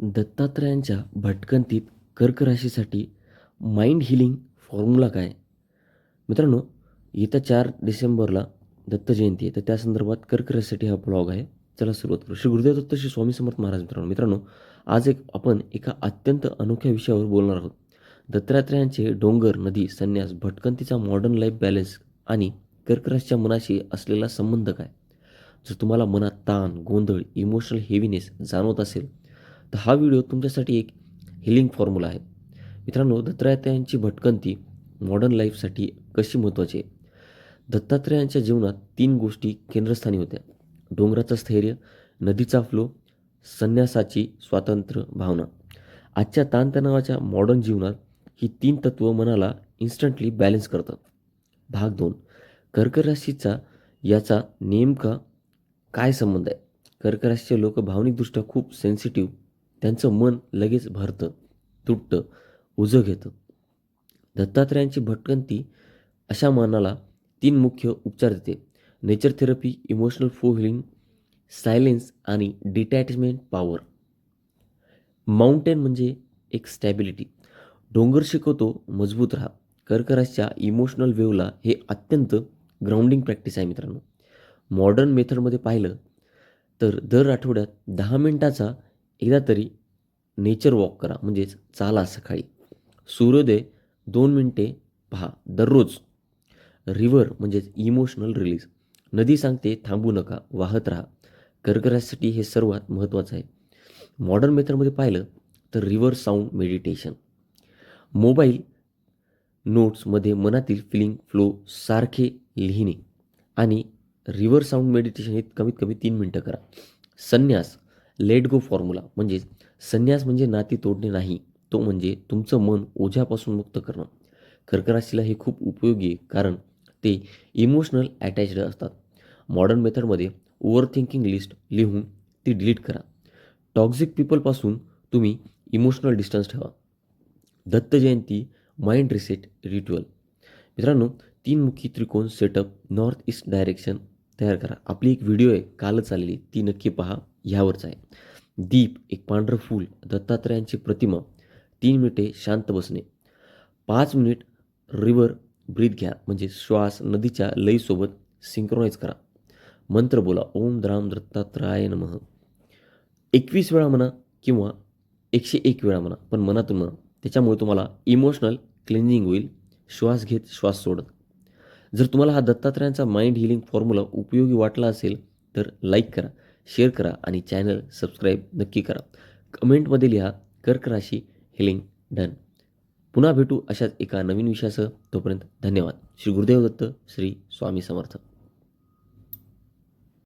दत्तात्रयांच्या भटकंतीत कर्क राशीसाठी माइंड हिलिंग फॉर्म्युला काय? मित्रांनो येत्या चार डिसेंबरला दत्त जयंती आहे. तर त्या संदर्भात कर्क राशीसाठी हा ब्लॉग आहे. चला सुरुवात करू. श्री गुरुदेव दत्त श्री स्वामी समर्थ महाराज मित्रांनो मित्रांनो आज एक आपण एका अत्यंत अनोख्या विषयावर बोलणार आहोत. दत्तात्रयांचे डोंगर नदी संन्यास भटकंतीचा मॉडर्न लाईफ बॅलन्स आणि कर्क राशीच्या मनाशी असलेला संबंध काय? जर तुम्हाला मनात ताण गोंधळ इमोशनल हेवीनेस जाणवत असेल तर हा व्हिडिओ तुमच्यासाठी एक हिलिंग फॉर्म्युला आहे. मित्रांनो दत्तात्रयांची भटकंती मॉडर्न लाईफसाठी कशी महत्त्वाची आहे? दत्तात्रयांच्या जीवनात तीन गोष्टी केंद्रस्थानी होत्या. डोंगराचं स्थैर्य नदीचा फ्लो संन्यासाची स्वातंत्र्य भावना. आजच्या ताणतणावाच्या मॉडर्न जीवनात ही तीन तत्त्व मनाला इन्स्टंटली बॅलन्स करतात. भाग दोन कर्क राशीचा याचा नेमका काय संबंध आहे? कर्क राशीचे लोक भावनिकदृष्ट्या खूप सेन्सिटिव्ह त्यांचं मन लगेच भरतं तुटतं उजं घेतं. दत्तात्रयांची भटकंती अशा मनाला तीन मुख्य उपचार देते. नेचर थेरपी इमोशनल फो हिलिंग सायलेन्स आणि डिटॅचमेंट पॉवर माउंटेन म्हणजे एक स्टॅबिलिटी डोंगर शिकवतो मजबूत राहा. कर्कराच्या इमोशनल वेवला हे अत्यंत ग्राउंडिंग प्रॅक्टिस आहे मित्रांनो. मॉडर्न मेथडमध्ये पाहिलं तर दर आठवड्यात दहा मिनटाचा एकदा तरी नेचर वॉक करा म्हणजेच चाला सकाळी. सूर्योदय दोन मिनटे पहा दररोज. रिव्हर म्हणजेच इमोशनल रिलीज. नदी सांगते थांबू नका वाहत राहा. कर्करासाठी हे सर्वात महत्त्वाचं आहे. मॉडर्न मेथडमध्ये पाहिलं तर रिव्हर साऊंड मेडिटेशन. मोबाईल नोट्समध्ये मनातील फिलिंग फ्लो सारखे लिहिणे. आणि रिव्हर साऊंड मेडिटेशन हे कमीत कमी तीन मिनटं करा. संन्यास लेट गो फॉर्म्युला म्हणजेच संन्यास म्हणजे नाती तोडणे नाही. तो म्हणजे तुमचं मन ओझ्यापासून मुक्त करणं. कर्कराशीला हे खूप उपयोगी आहे कारण ते इमोशनल अटॅच्ड असतात. मॉडर्न मेथडमध्ये ओव्हर थिंकिंग लिस्ट लिहून ती डिलीट करा. टॉक्झिक पीपलपासून तुम्ही इमोशनल डिस्टन्स ठेवा. Datta Jayanti mind reset ritual मित्रांनो तीन मुखी त्रिकोण सेटअप नॉर्थ ईस्ट डायरेक्शन तयार करा. आपली एक व्हिडिओ आहे कालच आलेली. ती नक्की पहा. ह्यावरच आहे. दीप एक पांढरं फूल दत्तात्रयांची प्रतिमा तीन मिनिटे शांत बसणे. पाच मिनिट रिवर ब्रीथ घ्या म्हणजे श्वास नदीच्या लईसोबत सिंक्रोनाइज करा. मंत्र बोला ओम द्राम दत्तात्राय नमः. एकवीस वेळा म्हणा किंवा एकशे एक वेळा म्हणा पण मनातून म्हणा. त्याच्यामुळे तुम्हाला इमोशनल क्लिन्झिंग होईल श्वास घेत श्वास सोडत. जर तुम्हाला हा दत्तात्रयांचा माइंड हिलिंग फॉर्म्युला उपयोगी वाटला असेल तर लाईक करा. शेअर करा आणि चॅनल सबस्क्राईब नक्की करा. कमेंटमध्ये लिहा कर्क राशी हिलिंग डन. पुन्हा भेटू अशाच एका नवीन विषयासह. तोपर्यंत धन्यवाद. श्री गुरुदेव दत्त श्री स्वामी समर्थ.